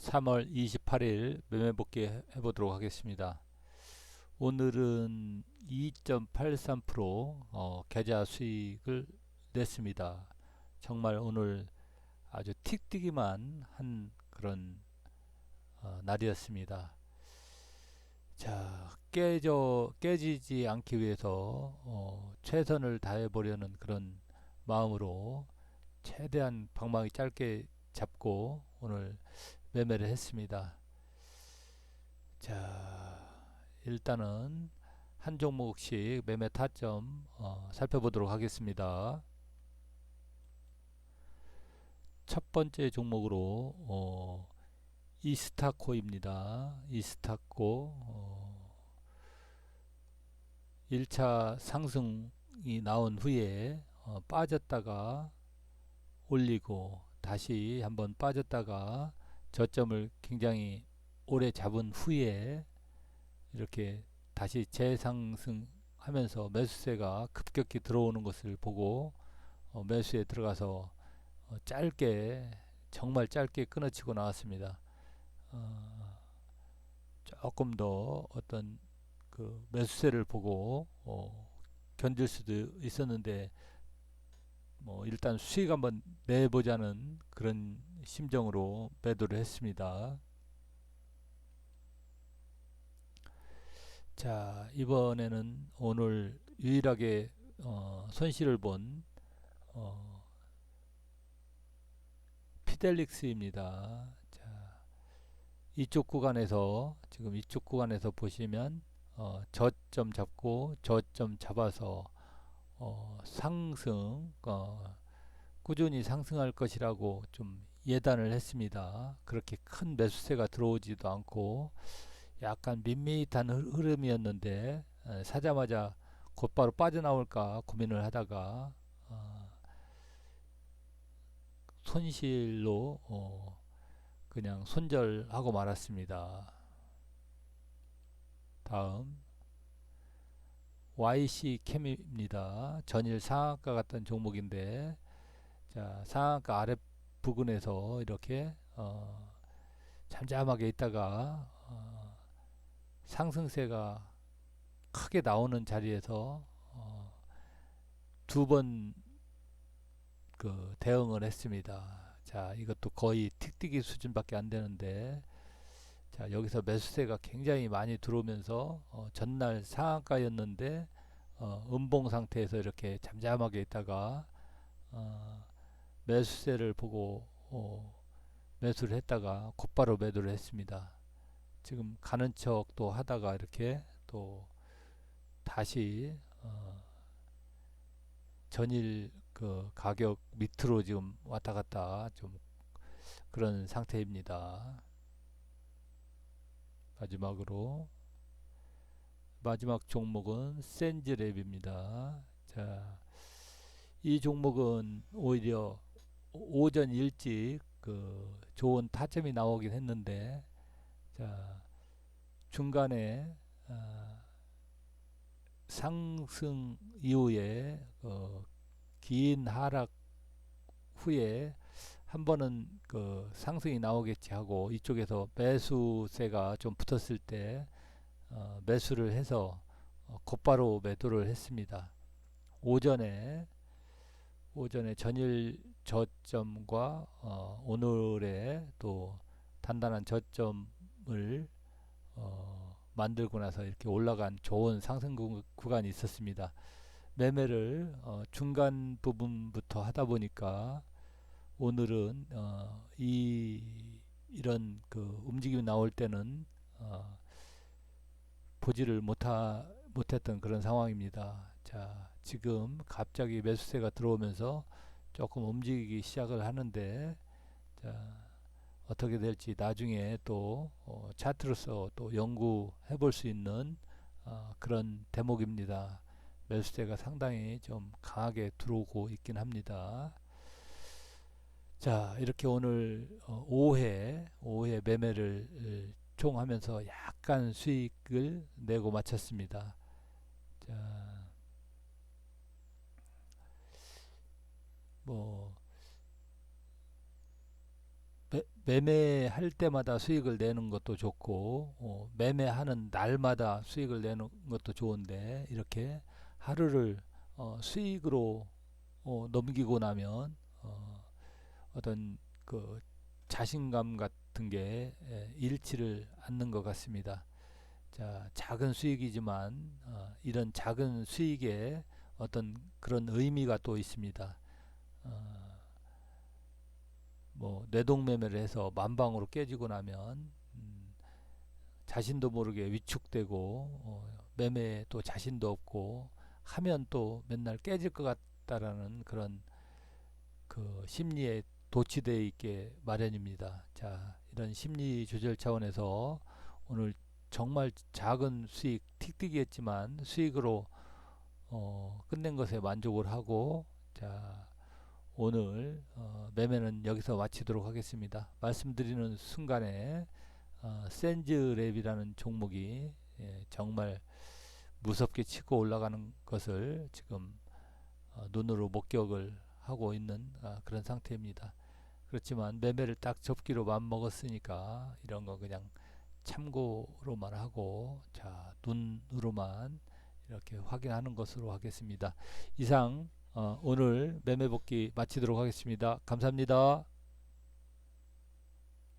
3월 28일 매매 복귀 해보도록 하겠습니다. 오늘은 2.83% 어, 계좌 수익을 냈습니다. 정말 오늘 아주 틱튀기만 한 그런 어, 날이었습니다. 자 깨져 깨지지 않기 위해서 어, 최선을 다해 보려는 그런 마음으로 최대한 방망이 짧게 잡고 오늘 매매를 했습니다. 자, 일단은 한 종목씩 매매 타점 어, 살펴보도록 하겠습니다. 첫 번째 종목으로 어, 이스타코입니다. 이스타코 어, 1차 상승이 나온 후에 어, 빠졌다가 올리고 다시 한번 빠졌다가 저점을 굉장히 오래 잡은 후에 이렇게 다시 재상승하면서 매수세가 급격히 들어오는 것을 보고 어, 매수에 들어가서 어, 짧게 정말 짧게 끊어치고 나왔습니다. 어, 조금 더 어떤 그 매수세를 보고 어, 견딜 수도 있었는데 뭐 일단 수익 한번 내보자는 그런 심정으로 매도를 했습니다. 자 이번에는 오늘 유일하게 어, 손실을 본 어, 피델릭스입니다. 자 이쪽 구간에서 지금 이쪽 구간에서 보시면 어, 저점 잡고 저점 잡아서 어, 상승 어, 꾸준히 상승할 것이라고 좀 예단을 했습니다. 그렇게 큰 매수세가 들어오지도 않고 약간 밋밋한 흐름이었는데 에, 사자마자 곧바로 빠져나올까 고민을 하다가 어, 손실로 어, 그냥 손절하고 말았습니다. 다음 YC 캠입니다. 전일 상한가 같은 종목인데 자 상한가 아래 부근에서 이렇게 어, 잠잠하게 있다가 어, 상승세가 크게 나오는 자리에서 어, 두번 그 대응을 했습니다. 자 이것도 거의 틱틱이 수준밖에 안 되는데 자 여기서 매수세가 굉장히 많이 들어오면서 어, 전날 상한가였는데 어, 음봉 상태에서 이렇게 잠잠하게 있다가 어, 매수세를 보고 어, 매수를 했다가 곧바로 매도를 했습니다. 지금 가는 척도 하다가 이렇게 또 다시 어, 전일 그 가격 밑으로 지금 왔다 갔다 좀 그런 상태입니다. 마지막으로 마지막 종목은 센즈랩입니다. 자, 이 종목은 오히려 오전 일찍 그 좋은 타점이 나오긴 했는데 자 중간에 어, 상승 이후에 어, 긴 하락 후에 한 번은 그 상승이 나오겠지 하고 이쪽에서 매수세가 좀 붙었을 때 어, 매수를 해서 어, 곧바로 매도를 했습니다. 오전에 오전에 전일 저점과 어, 오늘의 또 단단한 저점을 어, 만들고 나서 이렇게 올라간 좋은 상승 구, 간이 있었습니다. 매매를 어, 중간 부분부터 하다 보니까 오늘은 어, 이 이런 그 움직임이 나올 때는 어, 보지를 못하 못했던 그런 상황입니다. 자, 지금 갑자기 매수세가 들어오면서 조금 움직이기 시작을 하는데 자, 어떻게 될지 나중에 또 어, 차트로서 또 연구해 볼 수 있는 어, 그런 대목입니다. 매수세가 상당히 좀 강하게 들어오고 있긴 합니다. 자, 이렇게 오늘 어, 5회, 5회 매매를 총 하면서 약간 수익을 내고 마쳤습니다. 자, 뭐, 매, 매매할 때마다 수익을 내는 것도 좋고 어, 매매하는 날마다 수익을 내는 것도 좋은데 이렇게 하루를 어, 수익으로 어, 넘기고 나면 어, 어떤 그 자신감 같은 게 예, 잃지를 않는 것 같습니다. 자, 작은 수익이지만 어, 이런 작은 수익에 어떤 그런 의미가 또 있습니다. 어, 뭐 뇌동매매를 해서 만방으로 깨지고 나면 음, 자신도 모르게 위축되고 어, 매매에 또 자신도 없고 하면 또 맨날 깨질 것 같다라는 그런 그 심리에 도취되어 있게 마련입니다. 자, 이런 심리 조절 차원에서 오늘 정말 작은 수익, 틱틱이었지만 수익으로 어, 끝낸 것에 만족을 하고 자, 오늘 어, 매매는 여기서 마치도록 하겠습니다. 말씀드리는 순간에 어, 센즈랩이라는 종목이 예, 정말 무섭게 치고 올라가는 것을 지금 어, 눈으로 목격을 하고 있는 아, 그런 상태입니다. 그렇지만 매매를 딱 접기로 맘 먹었으니까 이런 거 그냥 참고로만 하고 자 눈으로만 이렇게 확인하는 것으로 하겠습니다. 이상 어, 오늘 매매 복귀 마치도록 하겠습니다. 감사합니다.